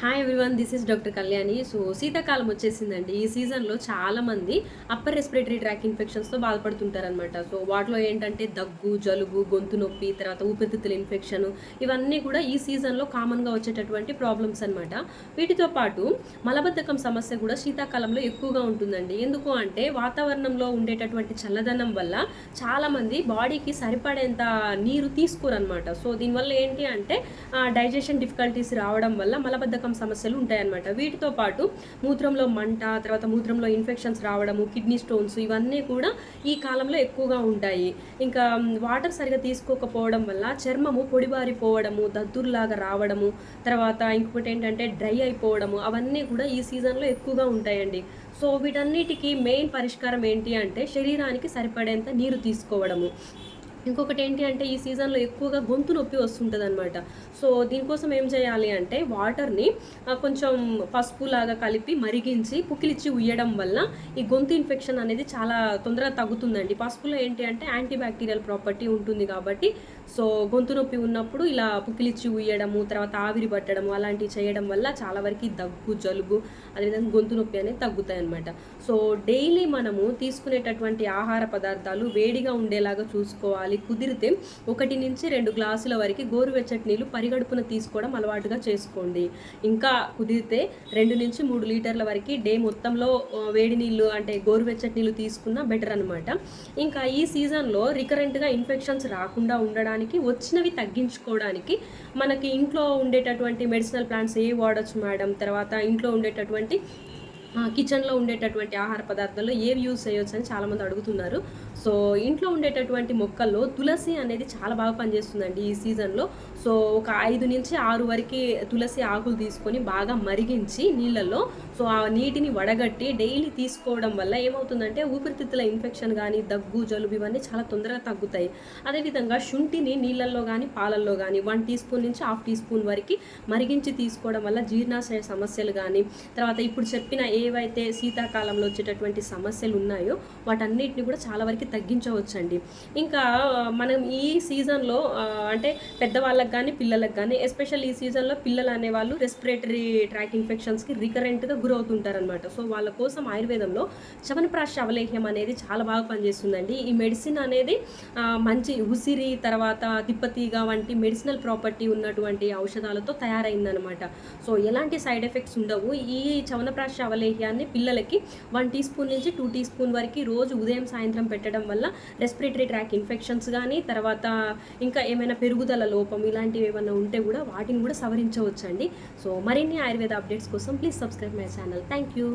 Hi everyone this is doctor Kalyani so శీతాకాలం వచ్చేసిందండి. ఈ సీజన్లో చాలామంది అప్పర్ రెస్పిరేటరీ ట్రాక్ ఇన్ఫెక్షన్స్తో బాధపడుతుంటారనమాట సో వాటిలో ఏంటంటే దగ్గు జలుబు గొంతు నొప్పి తర్వాత ఊపిరితిత్తుల ఇన్ఫెక్షన్ ఇవన్నీ కూడా ఈ సీజన్లో కామన్గా వచ్చేటటువంటి ప్రాబ్లమ్స్ అనమాట వీటితో పాటు మలబద్ధకం సమస్య కూడా శీతాకాలంలో ఎక్కువగా ఉంటుందండి. ఎందుకు అంటే వాతావరణంలో ఉండేటటువంటి చల్లదనం వల్ల చాలామంది బాడీకి సరిపడేంత నీరు తీసుకోరనమాట సో దీనివల్ల ఏంటి అంటే డైజెషన్ డిఫికల్టీస్ రావడం వల్ల మలబద్ధకం సమస్యలు ఉంటాయన్నమాట. వీటితో పాటు మూత్రంలో మంట తర్వాత మూత్రంలో ఇన్ఫెక్షన్స్ రావడము కిడ్నీ స్టోన్స్ ఇవన్నీ కూడా ఈ కాలంలో ఎక్కువగా ఉంటాయి. ఇంకా వాటర్ సరిగా తీసుకోకపోవడం వల్ల చర్మము పొడిబారిపోవడము దద్దుర్లాగా రావడము తర్వాత ఇంకొకటి ఏంటంటే డ్రై అయిపోవడము అవన్నీ కూడా ఈ సీజన్లో ఎక్కువగా ఉంటాయండి. సో వీటన్నిటికీ మెయిన్ పరిష్కారం ఏంటి అంటే శరీరానికి సరిపడేంత నీరు తీసుకోవడము. ఇంకొకటి ఏంటి అంటే ఈ సీజన్లో ఎక్కువగా గొంతు నొప్పి వస్తుంటుంది అనమాట సో దీనికోసం ఏం చేయాలి అంటే వాటర్ని కొంచెం పసుపు లాగా కలిపి మరిగించి పుక్కిలిచ్చి ఉయ్యడం వల్ల ఈ గొంతు ఇన్ఫెక్షన్ అనేది చాలా తొందరగా తగ్గుతుందండి. పసుపులో ఏంటి అంటే యాంటీ బ్యాక్టీరియల్ ప్రాపర్టీ ఉంటుంది కాబట్టి సో గొంతు నొప్పి ఉన్నప్పుడు ఇలా పుక్కిలిచ్చి ఉయ్యడము తర్వాత ఆవిరి పట్టడము అలాంటివి చేయడం వల్ల చాలా వరకు దగ్గు జలుబు అదేవిధంగా గొంతు నొప్పి అనేది తగ్గుతాయి అనమాట సో డైలీ మనము తీసుకునేటటువంటి ఆహార పదార్థాలు వేడిగా ఉండేలాగా చూసుకోవాలి కుదిరితే ఒకటి నుంచి రెండు గ్లాసుల వరకు గోరువెచ్చటి నీళ్ళు పరిగడుపున తీసుకోవడం అలవాటుగా చేసుకోండి. ఇంకా కుదిరితే రెండు నుంచి మూడు లీటర్ల వరకు డే మొత్తంలో వేడి నీళ్ళు అంటే గోరువెచ్చటి నీళ్ళు తీసుకున్నా బెటర్ అనమాట ఇంకా ఈ సీజన్లో రికరెంట్గా ఇన్ఫెక్షన్స్ రాకుండా ఉండడానికి వచ్చినవి తగ్గించుకోవడానికి మనకి ఇంట్లో ఉండేటటువంటి మెడిసినల్ ప్లాంట్స్ ఏ వాడచ్చు మేడం? తర్వాత ఇంట్లో ఉండేటటువంటి కిచెన్లో ఉండేటటువంటి ఆహార పదార్థాల్లో ఏవి యూజ్ చేయొచ్చు అని చాలామంది అడుగుతున్నారు. సో ఇంట్లో ఉండేటటువంటి మొక్కల్లో తులసి అనేది చాలా బాగా పనిచేస్తుందండి ఈ సీజన్లో సో ఒక ఐదు నుంచి ఆరు వరకు తులసి ఆకులు తీసుకొని బాగా మరిగించి నీళ్ళల్లో సో ఆ నీటిని వడగట్టి డైలీ తీసుకోవడం వల్ల ఏమవుతుందంటే ఊపిరితిత్తుల ఇన్ఫెక్షన్ కానీ దగ్గు జలుబు ఇవన్నీ చాలా తొందరగా తగ్గుతాయి. అదేవిధంగా శుంఠిని నీళ్ళల్లో కానీ పాలల్లో కానీ వన్ టీ స్పూన్ నుంచి హాఫ్ టీ స్పూన్ వరకు మరిగించి తీసుకోవడం వల్ల జీర్ణాశయ సమస్యలు కానీ తర్వాత ఇప్పుడు చెప్పిన ఏ ఏవైతే శీతాకాలంలో వచ్చేటటువంటి సమస్యలు ఉన్నాయో వాటన్నిటిని కూడా చాలా వరకు తగ్గించవచ్చండి. ఇంకా మనం ఈ సీజన్లో అంటే పెద్దవాళ్ళకి కానీ పిల్లలకు కానీ ఎస్పెషల్ ఈ సీజన్లో పిల్లలు అనేవాళ్ళు రెస్పిరేటరీ ట్రాక్ ఇన్ఫెక్షన్స్కి రికరెంట్గా గురవుతుంటారనమాట. సో వాళ్ళ కోసం ఆయుర్వేదంలో చవనప్రాశ అవలేహ్యం అనేది చాలా బాగా పనిచేస్తుందండి. ఈ మెడిసిన్ అనేది మంచి ఉసిరి తర్వాత తిప్పతీగ వంటి మెడిసినల్ ప్రాపర్టీ ఉన్నటువంటి ఔషధాలతో తయారైందనమాట. సో ఎలాంటి సైడ్ ఎఫెక్ట్స్ ఉండవు. ఈ చవనప్రాశ అవలేహ్యాన్ని పిల్లలకి వన్ టీ స్పూన్ నుంచి టూ టీ స్పూన్ వరకు రోజు ఉదయం సాయంత్రం పెట్టడం వల్ల రెస్పిరేటరీ ట్రాక్ ఇన్ఫెక్షన్స్ కానీ తర్వాత ఇంకా ఏమైనా పెరుగుదల లోపం ఇలాంటివి ఏమైనా ఉంటే కూడా వాటిని కూడా సవరించవచ్చండి. సో మరిన్ని ఆయుర్వేద అప్డేట్స్ కోసం please subscribe my channel thank you